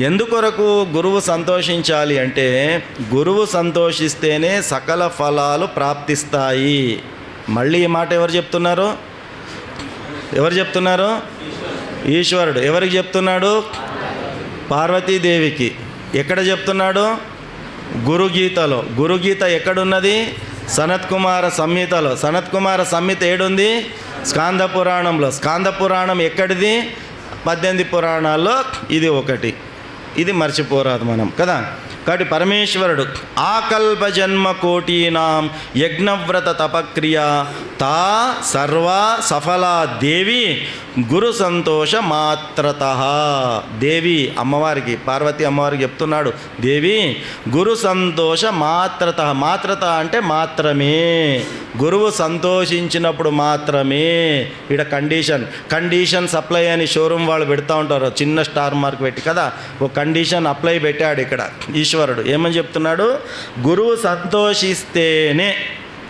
ఎందుకొరకు గురువు సంతోషించాలి అంటే గురువు సంతోషిస్తేనే సకల ఫలాలు ప్రాప్తిస్తాయి. మళ్ళీ ఈ మాట ఎవరు చెప్తున్నారు? ఎవరు చెప్తున్నారు? ఈశ్వరుడు. ఎవరికి చెప్తున్నాడు? పార్వతీదేవికి. ఎక్కడ చెప్తున్నాడు? గురుగీతలో. గురుగీత ఎక్కడున్నది? సనత్కుమార సంహితలో. సనత్కుమార సంహిత ఏడుంది? స్కాంద పురాణంలో. స్కాంద పురాణం ఎక్కడిది? పద్దెనిమిది పురాణాల్లో ఇది ఒకటి. ఇది మర్చిపోరాదు మనం కదా? కాబట్టి పరమేశ్వరుడు ఆకల్ప జన్మ కోటీనాం యజ్ఞవ్రత తపక్రియ తా సర్వ సఫలా దేవి గురు సంతోష మాత్రత. దేవి అమ్మవారికి పార్వతి అమ్మవారికి చెప్తున్నాడు దేవి గురు సంతోష మాత్రత. మాత్రత అంటే మాత్రమే. గురువు సంతోషించినప్పుడు మాత్రమే ఇక్కడ కండిషన్ కండిషన్ సప్లై అని షోరూమ్ వాళ్ళు పెడతా ఉంటారు. చిన్న స్టార్ మార్క్ పెట్టి కదా ఒక కండిషన్ అప్లై పెట్టాడు ఇక్కడ ఈశ్వరుడు. ఏమని చెప్తున్నాడు? గురువు సంతోషిస్తేనే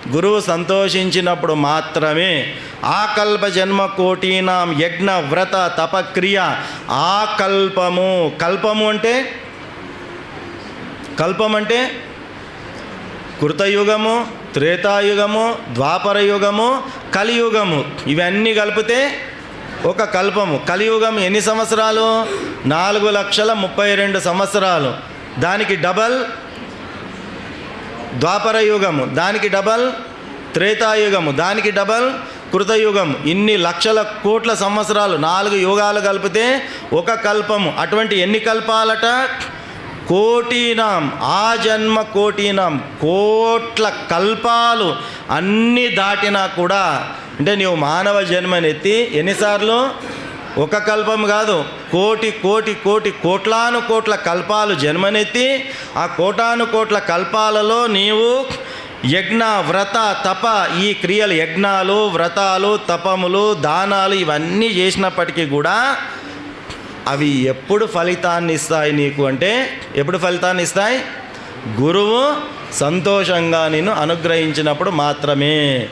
గురువు సంతోషించినప్పుడు మాత్రమే ఆకల్ప జన్మ కోటీనాం యజ్ఞ వ్రత తపక్రియ ఆకల్పము. కల్పము అంటే? కల్పం అంటే? కృతయుగము త్రేతాయుగము ద్వాపర యుగము కలియుగము. ఇవన్నీ కలిపితే ఒక కల్పము. కలియుగం ఎన్ని సంవత్సరాలు? నాలుగు లక్షల ముప్పై రెండు సంవత్సరాలు. దానికి డబల్ ద్వాపర యుగము దానికి డబల్ త్రేతాయుగము. దానికి డబల్ కృతయుగం ఇన్ని లక్షల కోట్ల సంవత్సరాలు. నాలుగు యుగాలు కలిపితే ఒక కల్పము. అటువంటి ఎన్ని కల్పాలట? కోటీనాం ఆ జన్మ కోటీనాం కోట్ల కల్పాలు అన్నీ దాటినా కూడా అంటే నీవు మానవ జన్మనెత్తి ఎన్నిసార్లు? ఒక కల్పం కాదు. కోటి కోటి కోటి కోట్లాను కోట్ల కల్పాలు జన్మనెత్తి ఆ కోటాను కోట్ల కల్పాలలో నీవు యజ్ఞ వ్రత తప ఈ క్రియలు యజ్ఞాలు వ్రతాలు తపములు దానాలు ఇవన్నీ చేసినప్పటికీ కూడా అవి ఎప్పుడు ఫలితాన్ని ఇస్తాయి నీకు అంటే ఎప్పుడు ఫలితాన్ని ఇస్తాయి? గురువు సంతోషంగా నేను అనుగ్రహించినప్పుడు మాత్రమే.